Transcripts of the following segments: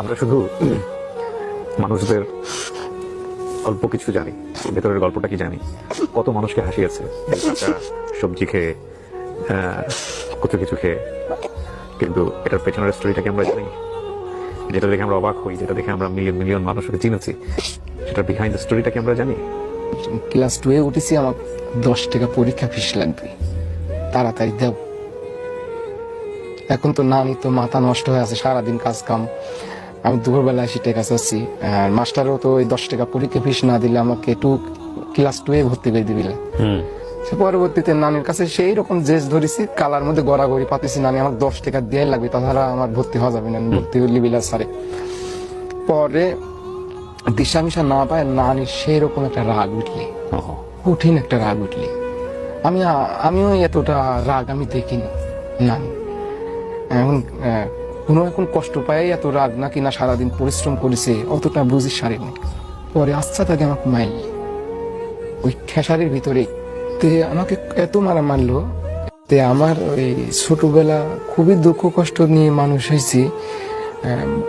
আমরা শুধু মানুষদের অল্প কিছু জানি, ভেতরের গল্পটা কি জানি, কত মানুষকে হাসিয়েছে সবজি খেয়ে কত কিছু খেয়ে, কিন্তু এটার পেছনের স্টোরিটাকে আমরা জানি? যেটা দেখে আমরা অবাক হই, যেটা দেখে আমরা মিলিয়ন মিলিয়ন মানুষকে চিনেছি, সেটার বিহাইন্ড দ্য স্টোরিটাকে আমরা জানি? ক্লাস টুয়ে উঠেছি, আমার দশ টাকা পরীক্ষা ফিস লাগবে। তাড়াতাড়ি দেও। এখন তো নানি তো মাথা নষ্ট হয়ে আছে সারাদিন কাজ কাম। আমি দুপুরবেলা এসে টাকা চাচ্ছি আর মাস্টারও তো ওই দশ টাকা পরীক্ষা ফিস না দিলে আমাকে একটু ক্লাস টুয়ে ভর্তি করে দিবিলে সে পরবর্তীতে নানির কাছে সেই রকম জেস ধরেছি কালার মধ্যে গড়াগড়ি পাতেছি নানি আমার দশ টাকা দিয়ে লাগবে তাছাড়া আমার ভর্তি হওয়া যাবে না ভর্তি লিবিলা সারে পরে দিশা মিশা না পায় নানির সেই রকম একটা রাগ উঠলি। কঠিন একটা রাগ উঠলি। আমি আমিও এতটা রাগ আমি দেখিনি নানি এখন কোনো এখন কষ্ট পায় এত রাগ নাকি না সারাদিন পরিশ্রম করেছে, অতটা বুঝি সারেনি। পরে আচ্ছা তাকে আমাকে মারলি ওই ঠেসারের ভিতরে তে আমাকে এত মারা মারলো, তে আমার ওই ছোটবেলা খুবই দুঃখ কষ্ট নিয়ে মানুষ হয়েছি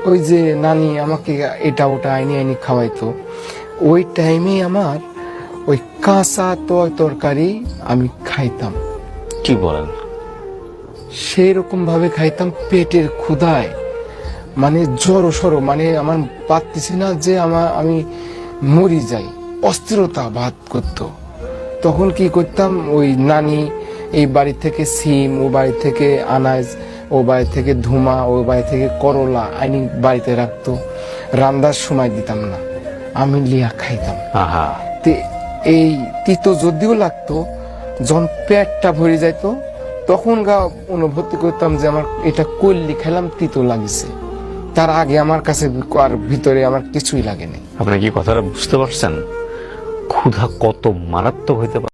ওই যে নানি আমাকে এটা ওটা আইনি আইনি খাওয়াইতো। ওই টাইমে আমার ওই কাঁচা তয় তরকারি আমি খাইতাম। কি বলেন? সেই রকম ভাবে খাইতাম পেটের ক্ষুধায়। মানে জড়ো সড়ো মানে আমার পারতেছি না যে আমার আমি মরি যাই। অস্থিরতা বাদ করতো। তখন কি করতাম ওই নানি এই বাড়ি থেকে সিম ও বাড়ি থেকে আনাজ ও বাড়ি থেকে ধুমা ও বাড়ি থেকে করলা আইনি বাড়িতে রাখতো। রান্দার সময় দিতাম না আমি লিয়া খাইতাম। আহা। তে এই তিতো যদিও লাগতো, যখন পেটটা ভরে যাইতো, তখন গা অনুভূতি করতাম যে আমার এটা করলি খেলাম, তিতো লাগিছে। তার আগে আমার কাছে আর ভিতরে আমার কিছুই লাগেনি। আপনি কি কথাটা বুঝতে পারছেন? ক্ষুধা কত মারাত্মক হইতে পারে।